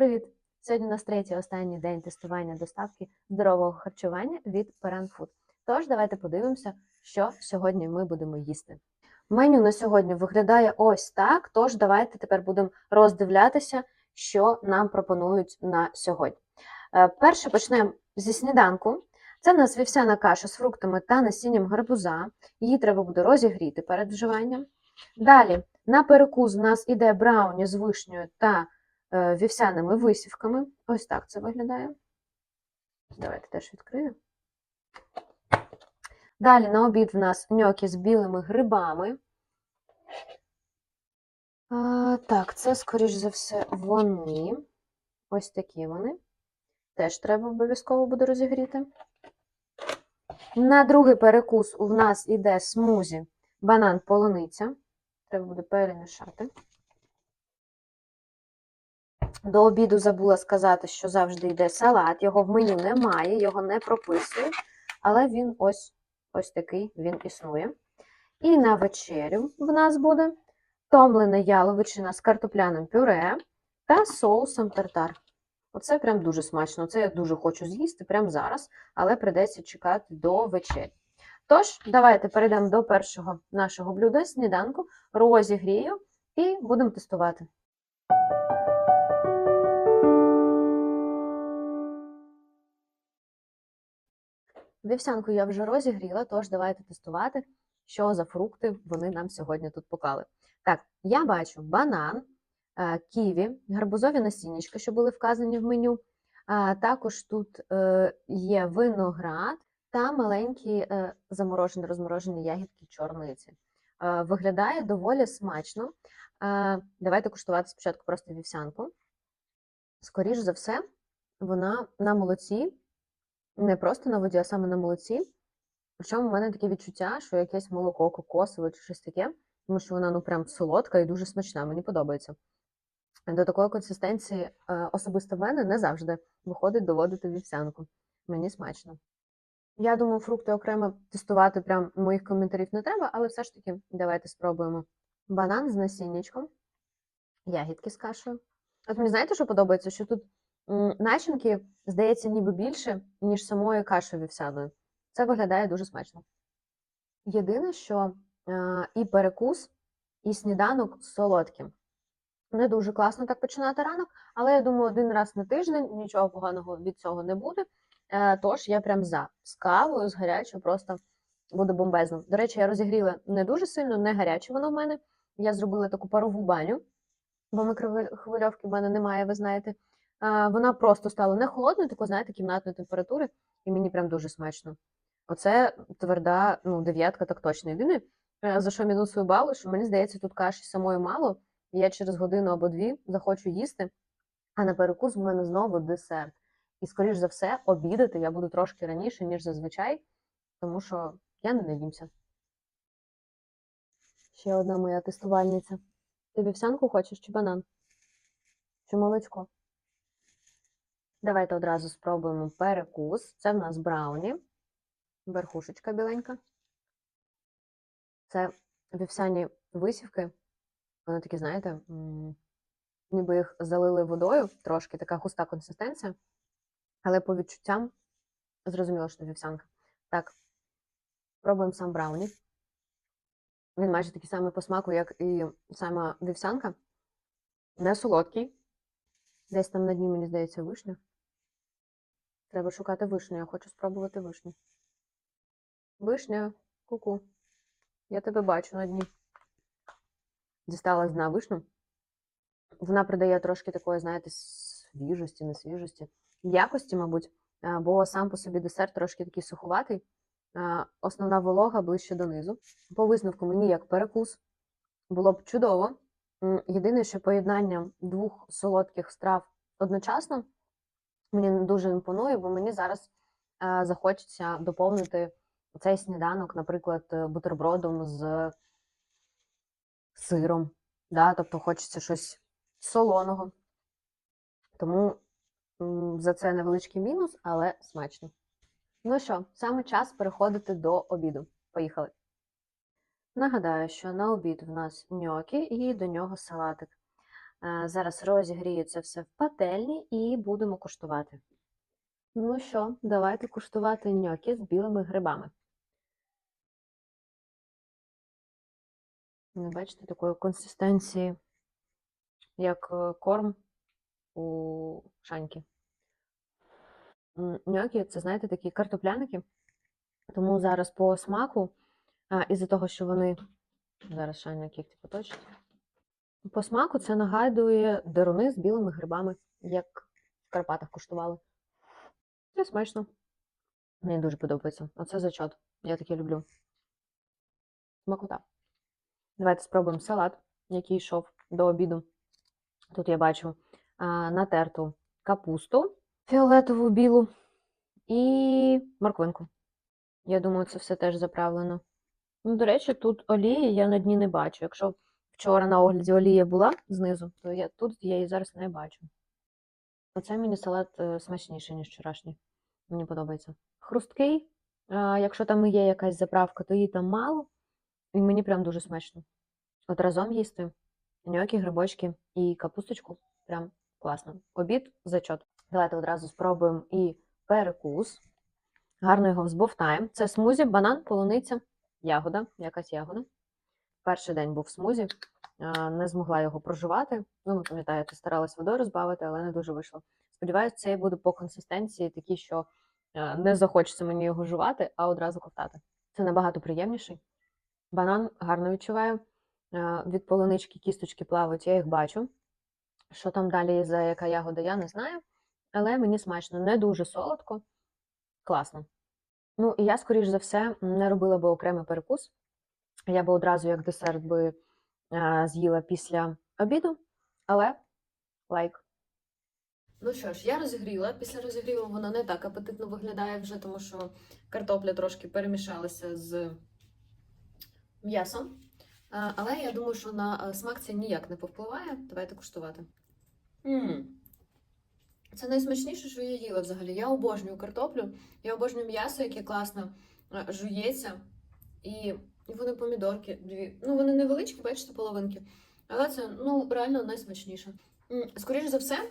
Привіт! Сьогодні у нас третій останній день тестування доставки здорового харчування від Parent Тож давайте подивимося, що сьогодні ми будемо їсти. Меню на сьогодні виглядає ось так. Тож давайте тепер будемо роздивлятися, що нам пропонують на сьогодні. Е, Перше почнемо зі сніданку. Це в нас вівсяна каша з фруктами та насінням гарбуза. Її треба буде розігріти перед вживанням. Далі на перекус у нас іде брауні з вишнею та вівсяними висівками. Ось так це виглядає. Давайте теж відкрию. Далі на обід в нас ньокі з білими грибами. А, так, це, скоріш за все, вони. Ось такі вони. Теж треба обов'язково буде розігріти. На другий перекус у нас іде смузі банан полуниця. Треба буде перемішати. До обіду забула сказати, що завжди йде салат. Його в меню немає, його не прописують, але він ось ось такий він існує. І на вечерю в нас буде томлена яловичина з картопляним пюре та соусом тартар. Оце прям дуже смачно. Це я дуже хочу з'їсти прямо зараз, але придеться чекати до вечері. Тож, давайте перейдемо до першого нашого блюда сніданку, розігрію і будемо тестувати. Вівсянку я вже розігріла, тож давайте тестувати, що за фрукти вони нам сьогодні тут поклали. Так, я бачу банан, е, ківі, гарбузові насіннячка, що були вказані в меню. Також тут е, є виноград та маленькі е, заморожені розморожені ягідки чорниці. Виглядає доволі смачно. Давайте куштувати спочатку просто вівсянку. Скоріш за все, вона на молоці не просто на воді, а саме на молоці. Причому в мене таке відчуття, що якесь молоко кокосове чи щось таке, тому що вона ну прям солодка і дуже смачна, мені подобається. До такої консистенції е, особисто в мене не завжди виходить доводити вівсянку. Мені смачно. Я думаю, фрукти окремо тестувати прям моїх коментарів не треба, але все ж таки давайте спробуємо. Банан з насіннячком, ягідки з кашею. От мені знаєте, що подобається? Що тут начинки, здається, ніби більше, ніж самої каші вівсяної. Це виглядає дуже смачно. Єдине, що е, і перекус, і сніданок солодким. Не дуже класно так починати ранок, але я думаю, один раз на тиждень нічого поганого від цього не буде. Е, тож я прям за з кавою, з гарячою, просто буде бомбезно. До речі, я розігріла не дуже сильно, не гаряче воно в мене. Я зробила таку парову баню, бо микрохвильовки в мене немає, ви знаєте. Вона просто стала не холодною, такої, знаєте, кімнатної температури, і мені прям дуже смачно. Оце тверда, ну, дев'ятка, так точно. Єдине, е, за що мінусую балу, що мені здається, тут каші самої мало, і я через годину або дві захочу їсти, а на перекус в мене знову десерт. І, скоріш за все, обідати я буду трошки раніше, ніж зазвичай, тому що я не наїмся. Ще одна моя тестувальниця. Ти вівсянку хочеш чи банан? Чи молочко? Давайте одразу спробуємо перекус. Це в нас брауні, верхушечка біленька. Це вівсяні висівки. Вони такі, знаєте, ніби їх залили водою, трошки така густа консистенція, але по відчуттям зрозуміло, що вівсянка. Так, пробуємо сам брауні. Він майже такий самий по смаку, як і сама вівсянка. Не солодкий. Десь там на дні, мені здається, вишня. Треба шукати вишню. Я хочу спробувати вишню. Вишня, ку-ку. Я тебе бачу на дні. Дістала з дна вишню. Вона придає трошки такої, знаєте, свіжості, не свіжості, якості, мабуть, бо сам по собі десерт трошки такий суховатий. Основна волога ближче донизу. По висновку мені як перекус було б чудово. Єдине, що поєднання двох солодких страв одночасно мені дуже імпонує, бо мені зараз е, захочеться доповнити цей сніданок, наприклад, е, бутербродом з сиром. Да? Тобто хочеться щось солоного. Тому за це невеличкий мінус, але смачно. Ну що, саме час переходити до обіду. Поїхали. Нагадаю, що на обід в нас ньокі і до нього салатик. Зараз розігрію це все в пательні і будемо куштувати. Ну що, давайте куштувати ньокі з білими грибами. Ви бачите, такої консистенції, як е, корм у шаньки. Ньокі це, знаєте, такі картопляники. Тому зараз по смаку, а, із-за того, що вони. Зараз Шаня кігті поточить. По смаку це нагадує деруни з білими грибами, як в Карпатах куштували. Це смачно. Мені дуже подобається. Оце зачот. Я таке люблю. Смакота. Давайте спробуємо салат, який йшов до обіду. Тут я бачу а, натерту капусту фіолетову білу і морквинку. Я думаю, це все теж заправлено. Ну, до речі, тут олії я на дні не бачу. Якщо вчора на огляді олія була знизу, то я тут я її зараз не бачу. Оце мені салат е, смачніший, ніж вчорашній. Мені подобається. Хрусткий. Якщо там є якась заправка, то її там мало. І мені прям дуже смачно. От разом їсти ньокі, грибочки і капусточку. Прям класно. Обід зачот. Давайте одразу спробуємо і перекус. Гарно його взбовтаємо. Це смузі, банан, полуниця, ягода, якась ягода. Перший день був в смузі, не змогла його проживати. Ну, ви пам'ятаєте, старалась водою розбавити, але не дуже вийшло. Сподіваюсь, цей буде по консистенції такий, що е, не захочеться мені його жувати, а одразу ковтати. Це набагато приємніший. Банан гарно відчуваю. Е, Від полунички кісточки плавають, я їх бачу. Що там далі за яка ягода, я не знаю. Але мені смачно, не дуже солодко, класно. Ну, і я, скоріш за все, не робила би окремий перекус. Я би одразу як десерт би е, з'їла після обіду, але лайк. Ну що ж, я розігріла. Після розігріву воно не так апетитно виглядає вже, тому що картопля трошки перемішалася з м'ясом. Але я думаю, що на е, смак це ніяк не повпливає. Давайте куштувати. м Це найсмачніше, що я їла взагалі. Я обожнюю картоплю, я обожнюю м'ясо, яке класно е, жується. І, вони помідорки дві. Ну, вони невеличкі, бачите, половинки. Але це ну, реально найсмачніше. Скоріше за все,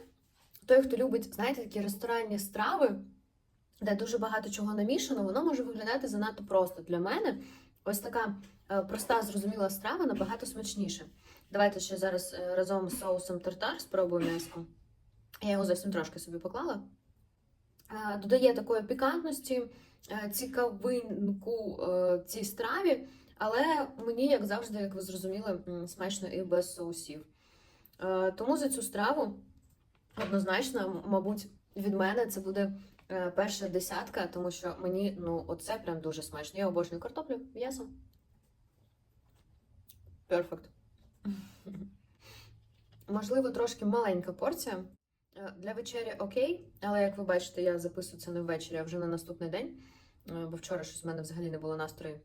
той, хто любить, знаєте, такі ресторанні страви, де дуже багато чого намішано, воно може виглядати занадто просто. Для мене ось така е, проста, зрозуміла страва набагато смачніше. Давайте ще зараз е, разом з соусом тартар спробую м'яско. Я його зовсім трошки собі поклала. Е, Додає такої пікантності, цікавинку цій страві, але мені, як завжди, як ви зрозуміли, смачно і без соусів. Е, Тому за цю страву однозначно, мабуть, від мене це буде е, перша десятка, тому що мені ну, оце прям дуже смачно. Я обожнюю картоплю, м'ясо. Перфект. Можливо, трошки маленька порція. Е, Для вечері окей, але як ви бачите, я записую це не ввечері, а вже на наступний день. Бо вчора щось в мене взагалі не було настрою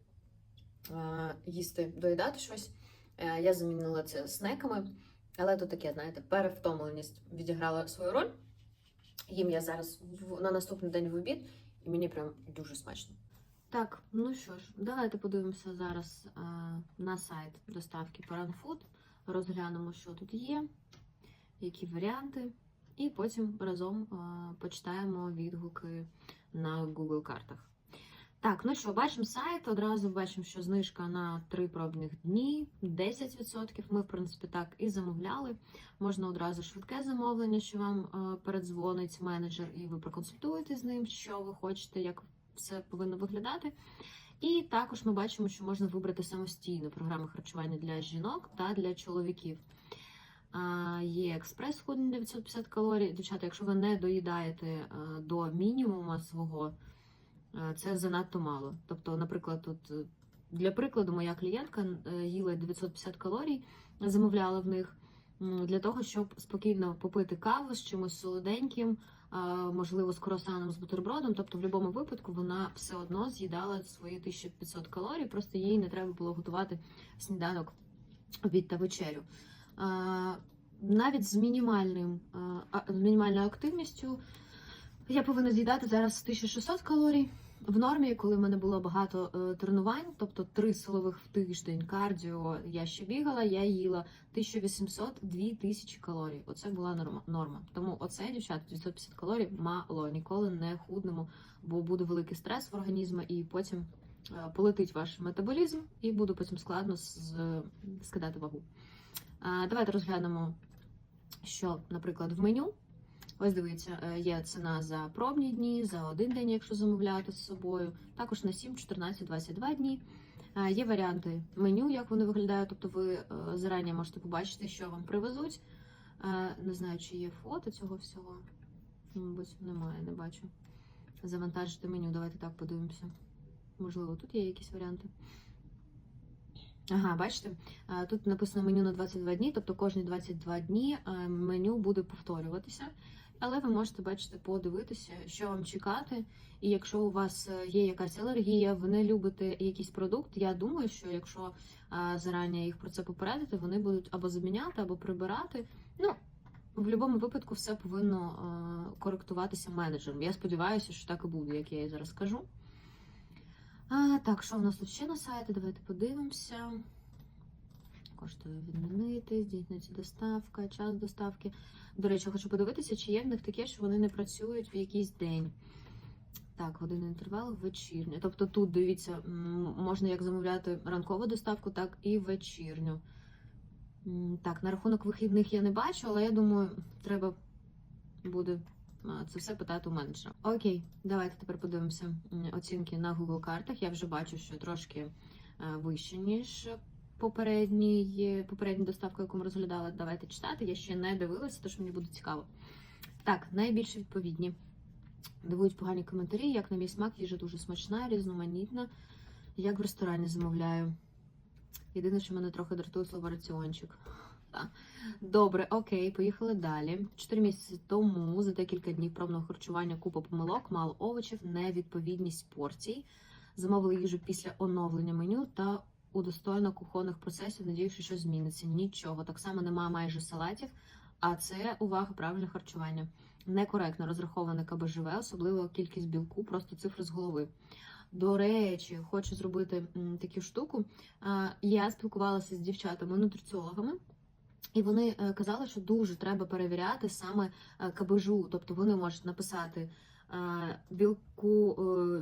їсти, доїдати щось. Е, Я замінила це снеками, але то таке, знаєте, перевтомленість відіграла свою роль. Їм я зараз на наступний день в обід, і мені прям дуже смачно. Так, ну що ж, давайте подивимося зараз е, на сайт доставки Paranfood, розглянемо, що тут є, які варіанти, і потім разом е, почитаємо відгуки на Google картах. Так, ну що, бачимо сайт, одразу бачимо, що знижка на 3 пробних дні, 10%. Ми, в принципі, так і замовляли. Можна одразу швидке замовлення, що вам е, передзвонить менеджер, і ви проконсультуєте з ним, що ви хочете, як все повинно виглядати. І також ми бачимо, що можна вибрати самостійно програми харчування для жінок та для чоловіків. Є експрес сходні 950 калорій. Дівчата, якщо ви не доїдаєте е, до мінімуму свого, це занадто мало. Тобто, наприклад, тут е, для прикладу, моя клієнтка е, їла 950 калорій, замовляла в них для того, щоб спокійно попити каву з чимось солоденьким, можливо, з круасаном, з бутербродом. Тобто, в будь-якому випадку вона все одно з'їдала свої 1500 калорій, просто їй не треба було готувати сніданок, обід та вечерю. Навіть з мінімальним мінімальною активністю я повинна з'їдати зараз 1600 калорій. В нормі, коли в мене було багато е, тренувань, тобто три силових в тиждень, кардіо, я ще бігала, я їла 1800-2000 калорій. Оце була норма. норма. Тому оце, дівчата, 950 калорій мало, ніколи не худнемо, бо буде великий стрес в організмі, і потім е, полетить ваш метаболізм, і буде потім складно скидати вагу. А, Давайте розглянемо, що, наприклад, в меню. Ось дивіться, е, є ціна за пробні дні, за один день, якщо замовляти з собою, також на 7, 14, 22 дні. Е, Є варіанти меню, як вони виглядають, тобто ви е, зарані можете побачити, що вам привезуть. Не знаю, чи є фото цього всього. Мабуть, немає, не бачу. Завантажити меню, давайте так подивимося. Можливо, тут є якісь варіанти. Ага, бачите, тут написано меню на 22 дні, тобто кожні 22 дні меню буде повторюватися. Але ви можете бачите, подивитися, що вам чекати. І якщо у вас е, є якась алергія, ви не любите якийсь продукт, я думаю, що якщо а, зарані їх про це попередити, вони будуть або заміняти, або прибирати. Ну, в будь-якому випадку все повинно е, коректуватися менеджером. Я сподіваюся, що так і буде, як я і зараз скажу. А, так, що в нас тут ще на сайті? Давайте подивимося. Коштує відмінити, здійснюється доставка, час доставки. До речі, хочу подивитися, чи є в них таке, що вони не працюють в якийсь день. Так, годинний інтервал вечірню. Тобто тут дивіться, можна як замовляти ранкову доставку, так і вечірню. Так, на рахунок вихідних я не бачу, але я думаю, треба буде це все питати у менеджера. Окей, давайте тепер подивимося оцінки на Google картах. Я вже бачу, що трошки е, вище, ніж попередній, попередня доставка, яку ми розглядали. Давайте читати. Я ще не дивилася, тож мені буде цікаво. Так, найбільш відповідні. Дивують погані коментарі, як на мій смак, їжа дуже смачна, різноманітна, як в ресторані замовляю. Єдине, що мене трохи дратує слово раціончик. Добре, окей, поїхали далі. Чотири місяці тому за декілька днів пробного харчування купа помилок, мало овочів, невідповідність порцій. Замовили їжу після оновлення меню та удостоєно кухонних процесів, надіюся, що щось зміниться. Нічого. Так само немає майже салатів, а це увага, правильне харчування. Некоректно розраховане КБЖВ, особливо кількість білку, просто цифри з голови. До речі, хочу зробити таку штуку. Я спілкувалася з дівчатами-нутриціологами, і вони е, казали, що дуже треба перевіряти саме е, КБЖУ. Тобто вони можуть написати е, білку,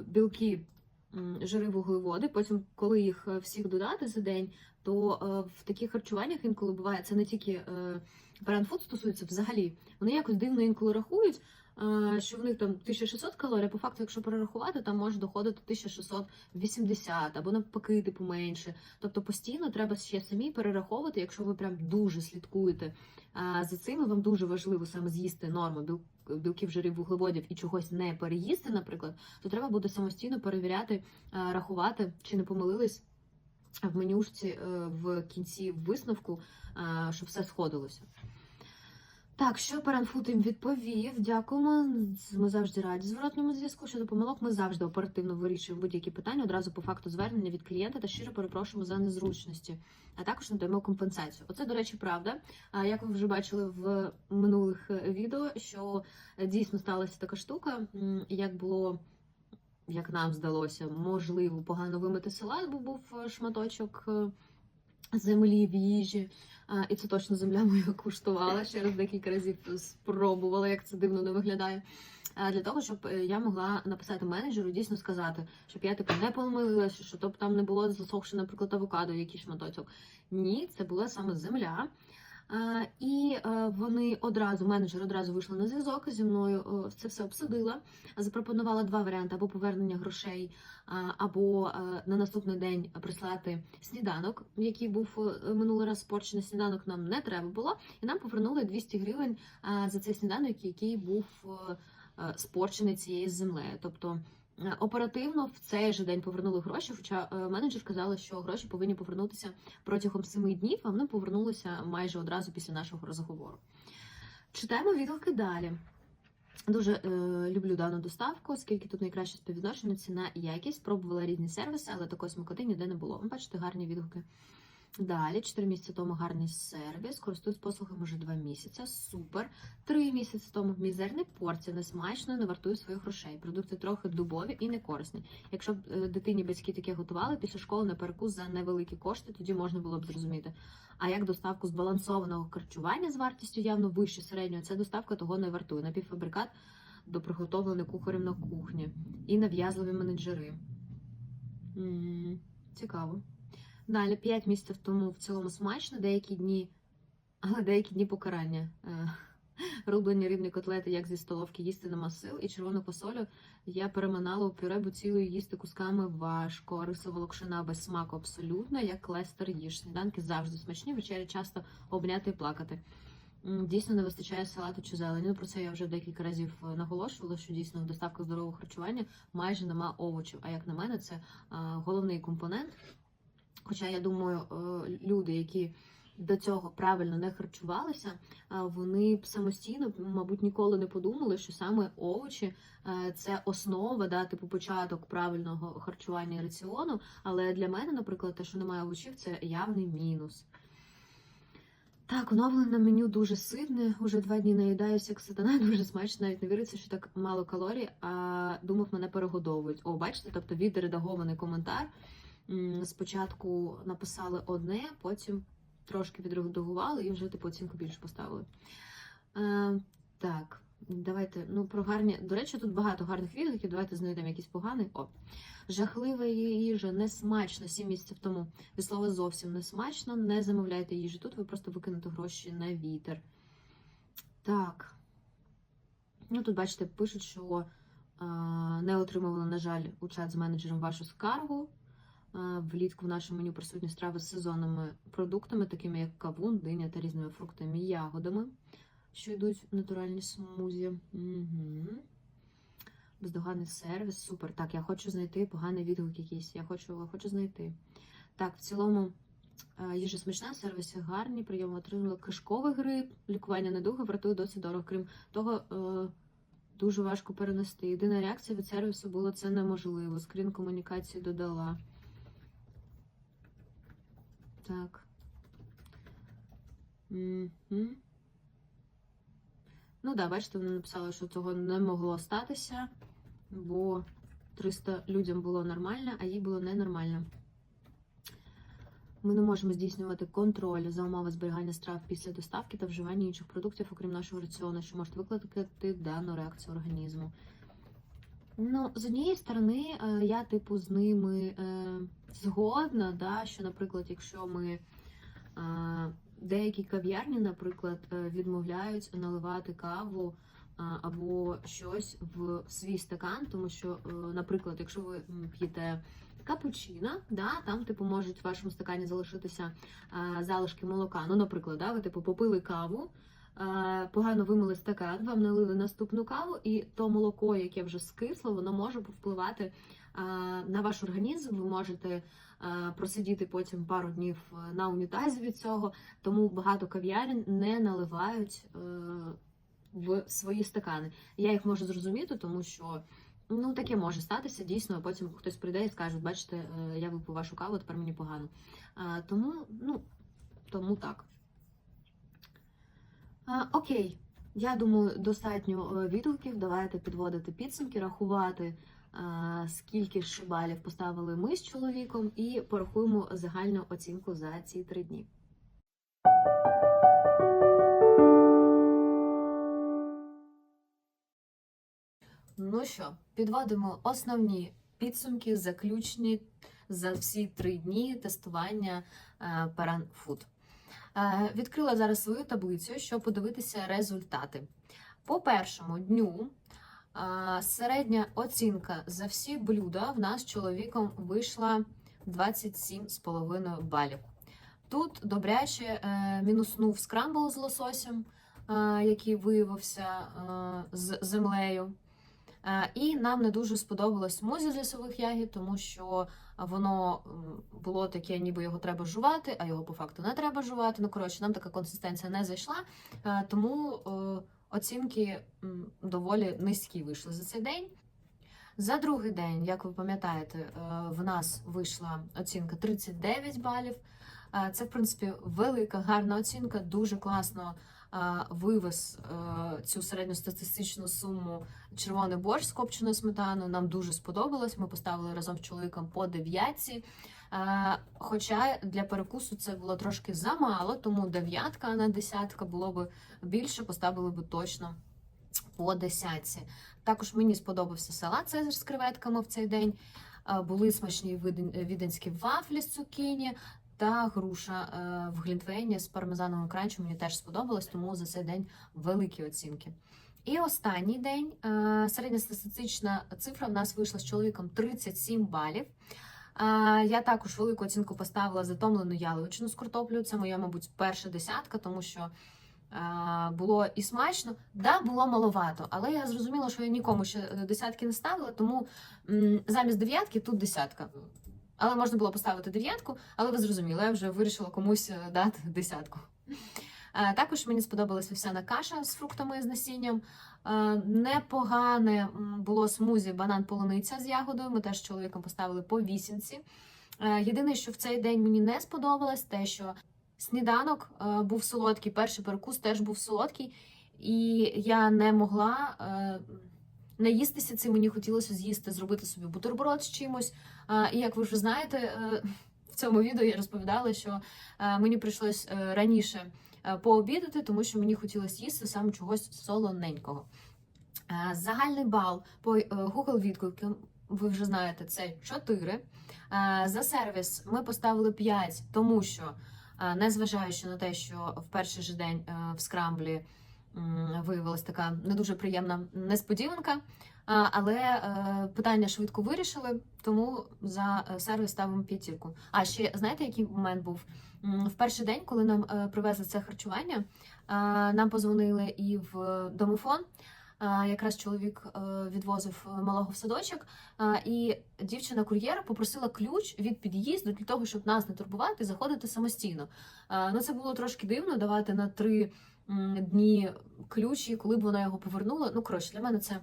білки, жири, вуглеводи. Потім, коли їх е, всіх додати за день, то е, в таких харчуваннях інколи буває це не тільки е, стосується взагалі. Вони якось дивно інколи рахують. Що в них там 1600 калорій, по факту, якщо перерахувати, там може доходити 1680 або навпаки, типу менше. Тобто постійно треба ще самі перераховувати, якщо ви прям дуже слідкуєте за цим, і вам дуже важливо саме з'їсти норму біл- білків, жирів, вуглеводів і чогось не переїсти, наприклад, то треба буде самостійно перевіряти, рахувати, чи не помилились в менюшці е, в кінці висновку, а, щоб все сходилося. Так, що Паранфуд їм відповів? Дякуємо. Ми завжди раді зворотньому зв'язку. Щодо помилок, ми завжди оперативно вирішуємо будь-які питання одразу по факту звернення від клієнта та щиро перепрошуємо за незручності, а також надаємо компенсацію. Оце, до речі, правда. Як ви вже бачили в минулих е, відео, що дійсно сталася така штука, як було. Як нам здалося, можливо, погано вимити салат, бо був е, шматочок е, землі в їжі. І це точно земля моя куштувала. Ще раз декілька разів спробувала, як це дивно не виглядає. Для того, щоб е, я могла написати менеджеру, дійсно сказати, щоб я типу не помилилася, що тобто там не було засохше, наприклад, авокадо, який шматочок. Ні, це була саме земля. І е, вони одразу, менеджер одразу вийшла на зв'язок зі мною, е, це все обсудила, запропонувала два варіанти: або повернення грошей, або е, на наступний день прислати сніданок, який був минулий раз спорчений сніданок, нам не треба було, і нам повернули 200 гривень за цей сніданок, який був спорчений цією землею. Тобто оперативно в цей же день повернули гроші. Хоча е, менеджер казала, що гроші повинні повернутися протягом 7 днів, а вони повернулися майже одразу після нашого розговору. Читаємо відгуки далі. Дуже е, люблю дану доставку, оскільки тут найкраще співвідношення ціна і якість. Пробувала різні сервіси, але такої смакоти ніде не було. Ви Бачите, гарні відгуки. Далі, 4 місяці тому гарний сервіс, користуюсь послугами вже 2 місяці. Супер. 3 місяці тому мізерні порції, несмачно, не вартує своїх грошей. Продукти трохи дубові і не корисні. Якщо б е, дитині батьки таке готували після школи на перекус за невеликі кошти, тоді можна було б зрозуміти. А як доставку збалансованого харчування з вартістю явно вище середньої, це доставка того не вартує. Напівфабрикат до приготовлений кухарем на кухні і нав'язливі менеджери. М, Цікаво. Далі 5 місяців тому в цілому смачно, деякі дні, але деякі дні покарання. Е, Рублені рибні котлети, як зі столовки, їсти нема сил, і червону посолю я переминала у пюре, бо цілою їсти кусками важко. Рисова локшина без смаку абсолютно, як клестер їж. Сніданки завжди смачні, вечері часто обняти і плакати. Дійсно не вистачає салату чи зелені. Ну, про це я вже декілька разів е, наголошувала, що дійсно в доставках здорового харчування майже нема овочів. А як на мене, це а, головний компонент. Хоча я думаю, е, люди, які до цього правильно не харчувалися, вони б самостійно, мабуть, ніколи не подумали, що саме овочі е, це основа, да, типу початок правильного харчування і раціону. Але для мене, наприклад, те, що немає овочів, це явний мінус. Так, оновлене меню дуже ситне. Уже два дні наїдаюся як сатана, дуже смачно, навіть не віриться, що так мало калорій, а думав, мене перегодовують. О, бачите, тобто відредагований коментар. Спочатку написали одне, потім трошки відредагували і вже типу оцінку більше поставили. Е, так, давайте. Ну, про гарні. До речі, тут багато гарних відгуків. Давайте знайдемо якийсь поганий. О. Жахлива їжа, не смачно 7 місяців тому. Від слова зовсім не смачно. Не замовляйте їжу. Тут ви просто викинете гроші на вітер. Так. Ну, тут, бачите, пишуть, що не отримували, на жаль, у чат з менеджером вашу скаргу. Влітку в нашому меню присутні страви з сезонними продуктами, такими як кавун, диня та різними фруктами і ягодами, що йдуть в натуральні смузі. Угу. Бездоганний сервіс, супер. Так, я хочу знайти поганий відгук якийсь. Я хочу, хочу знайти. Так, в цілому е, їжа смачна, сервіси гарні, прийом отримали кишковий грип, лікування недуги вартує досить дорого. Крім того, е, дуже важко перенести. Єдина реакція від сервісу була це неможливо. Скрін комунікації додала. Так. Мгм. Ну да, бачите, вони написали, що цього не могло статися, бо 300 людям було нормально, а їй було ненормально. Ми не можемо здійснювати контроль за умови зберігання страв після доставки та вживання інших продуктів, окрім нашого раціону, що може викликати дану реакцію організму. Ну, з однієї сторони, е, я, типу, з ними е, згодна, да, що, наприклад, якщо ми е, деякі кав'ярні, наприклад, відмовляють наливати каву або щось в свій стакан, тому що, наприклад, якщо ви п'єте капучино, да, там типу можуть в вашому стакані залишитися залишки молока. Ну, наприклад, да, ви типу попили каву. Погано вимили стакан, вам налили наступну каву, і то молоко, яке вже скисло, воно може повпливати на ваш організм. Ви можете просидіти потім пару днів е, на унітазі від цього, тому багато кав'ярень не наливають е, в свої стакани. Я їх можу зрозуміти, тому що ну таке може статися дійсно. а Потім хтось прийде і скаже, бачите, е, я випив вашу каву, тепер мені погано. А, тому, ну тому так. А, окей, я думаю, достатньо е, відгуків. Давайте підводити підсумки, рахувати. а, Скільки ж балів поставили ми з чоловіком, і порахуємо загальну оцінку за ці три дні. Ну що, підводимо основні підсумки, заключні за всі три дні тестування е, Paran Е, Відкрила зараз свою таблицю, щоб подивитися результати. По першому дню е, середня оцінка за всі блюда в нас чоловіком вийшла 27,5 балів. Тут добряче е, мінуснув скрамбл з лососем, е, який виявився е, з землею. Е, І нам не дуже сподобалось смузі з лісових ягід, тому що воно було таке, ніби його треба жувати, а його по факту не треба жувати. Ну, коротше, нам така консистенція не зайшла, е, тому е, оцінки доволі низькі вийшли за цей день. За другий день, як ви пам'ятаєте, е, в нас вийшла оцінка 39 балів. Е, Це, в принципі, велика, гарна оцінка, дуже класно е, вивез е, цю середньостатистичну суму червоний борщ з копченою сметаною. Нам дуже сподобалось. Ми поставили разом з чоловіком по дев'ятці. Е, Хоча для перекусу це було трошки замало, тому дев'ятка, а не десятка було б більше, поставили б точно по десятці. Також мені сподобався салат Цезар з креветками в цей день. Е, Були смачні віденські вафлі з цукіні та груша е, в глінтвейні з пармезановим кранчем. Мені теж сподобалось, тому за цей день великі оцінки. І останній день е, середньостатистична цифра в нас вийшла з чоловіком 37 балів. Е, Я також велику оцінку поставила затомлену яловичину з картоплею. Це моя, мабуть, перша десятка, тому що було і смачно. Да, було маловато, але я зрозуміла, що я нікому ще десятки не ставила, тому замість дев'ятки тут десятка. Але можна було поставити дев'ятку, але ви зрозуміли, я вже вирішила комусь е, дати десятку. Е, Також мені сподобалася вівсяна каша з фруктами з насінням. Е, Непогане було смузі банан полуниця з ягодою. Ми теж з чоловіком поставили по вісімці. Е, Єдине, що в цей день мені не сподобалось, те, що сніданок був солодкий, перший перекус теж був солодкий, і я не могла наїстися цим. Мені хотілося з'їсти, зробити собі бутерброд з чимось. І як ви вже знаєте, е, в цьому відео я розповідала, що е, мені прийшлось е, раніше пообідати, тому що мені хотілося їсти саме чогось солоненького. Загальний бал по Google відгукам, ви вже знаєте, це 4. Е, За сервіс ми поставили 5, тому що, незважаючи на те, що в перший же день в скрамблі виявилась така не дуже приємна несподіванка. Але е, питання швидко вирішили, тому за е, сервіс ставимо п'ятірку. А ще знаєте, який момент був? В перший день, коли нам е, привезли це харчування, нам позвонили і в домофон. Е, Якраз чоловік е, відвозив е, малого в садочок, і дівчина-кур'єр попросила ключ від під'їзду для того, щоб нас не турбувати заходити самостійно. Ну це було трошки дивно давати на три дні ключі, коли б вона його повернула. Ну коротше, для мене це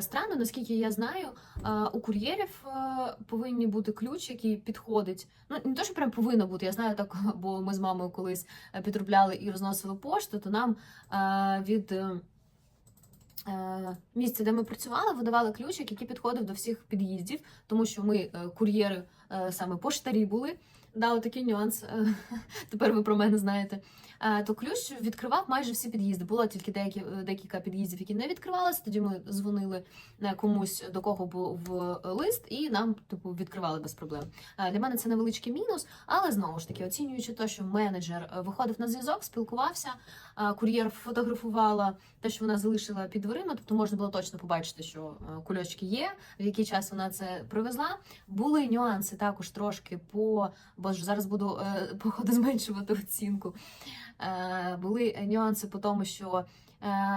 странно. Наскільки я знаю, у кур'єрів повинні бути ключ, який підходить. Ну не то, що прям повинно бути. Я знаю так, бо ми з мамою колись підробляли і розносили пошту, то нам від. Е, Місце, де ми працювали, видавали ключик, який підходив до всіх під'їздів, тому що ми е, кур'єри е, саме поштарі були. Да, такий нюанс. Тепер ви про мене знаєте. Е, То ключ відкривав майже всі під'їзди. Було тільки деякі декілька під'їздів, які не відкривалися. Тоді ми дзвонили е, комусь, до кого був е, лист, і нам типу відкривали без проблем. Для мене це невеличкий мінус, але знову ж таки, оцінюючи те, що менеджер виходив на зв'язок, спілкувався, кур'єр фотографувала те, що вона залишила під дверима, тобто можна було точно побачити, що кульочки є, в який час вона це привезла. Були нюанси також трошки по бо ж зараз буду е, походу зменшувати оцінку. Е, були нюанси по тому, що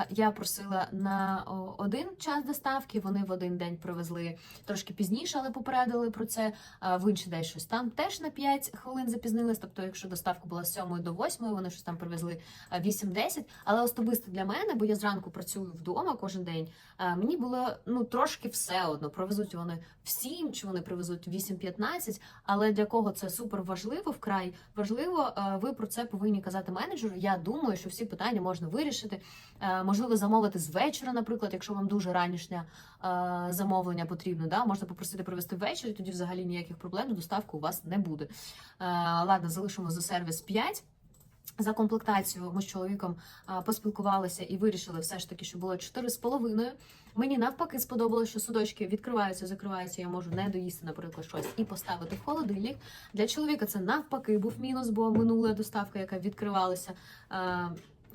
я просила на один час доставки, вони в один день привезли трошки пізніше, але попередили про це. В інший день щось там теж на 5 хвилин запізнились. Тобто, якщо доставка була з 7 до 8, вони щось там привезли е, 8-10. Але особисто для мене, бо я зранку працюю вдома кожен день. е, Мені було ну трошки все одно. Привезуть вони в 7, чи вони привезуть в 8-15, але для кого це супер важливо, вкрай важливо. е, Ви про це повинні казати менеджеру. Я думаю, що всі питання можна вирішити. Е, Можливо, замовити з вечора, наприклад, якщо вам дуже ранішнє е, замовлення потрібно. Да? Можна попросити привезти ввечері, тоді взагалі ніяких проблем, доставки у вас не буде. Е, Ладно, залишимо за сервіс 5. За комплектацію ми з чоловіком поспілкувалися і вирішили все ж таки, що було 4,5. Мені навпаки сподобалося, що судочки відкриваються, закриваються. Я можу не доїсти, наприклад, щось і поставити в холодильник. Для чоловіка це навпаки був мінус, бо минула доставка, яка відкривалася,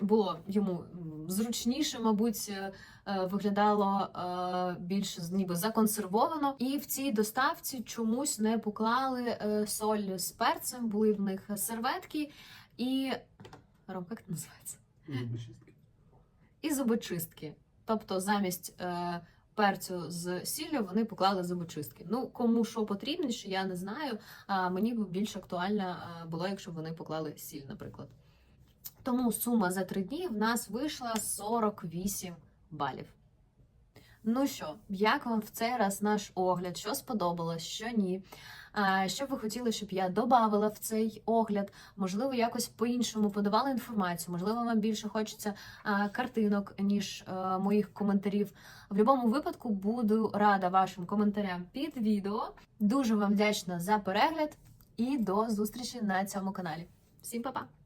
було йому зручніше, мабуть. е, е, Виглядало е, більш ніби законсервовано, і в цій доставці чомусь не поклали соль з перцем. Були в них серветки і Ром, як це називається? Зубочистки. І зубочистки. Тобто замість е, перцю з сіллю вони поклали зубочистки. Ну, кому що потрібніше, я не знаю. А мені б більш актуально було, якщо вони поклали сіль, наприклад. Тому сума за три дні в нас вийшла 48 балів. Ну що, як вам в цей раз наш огляд? Що сподобалось, що ні? Що б ви хотіли, щоб я додавала в цей огляд? Можливо, якось по-іншому подавала інформацію, можливо, вам більше хочеться картинок, ніж а, моїх коментарів. В будь-якому випадку буду рада вашим коментарям під відео. Дуже вам вдячна за перегляд і до зустрічі на цьому каналі. Всім па-па!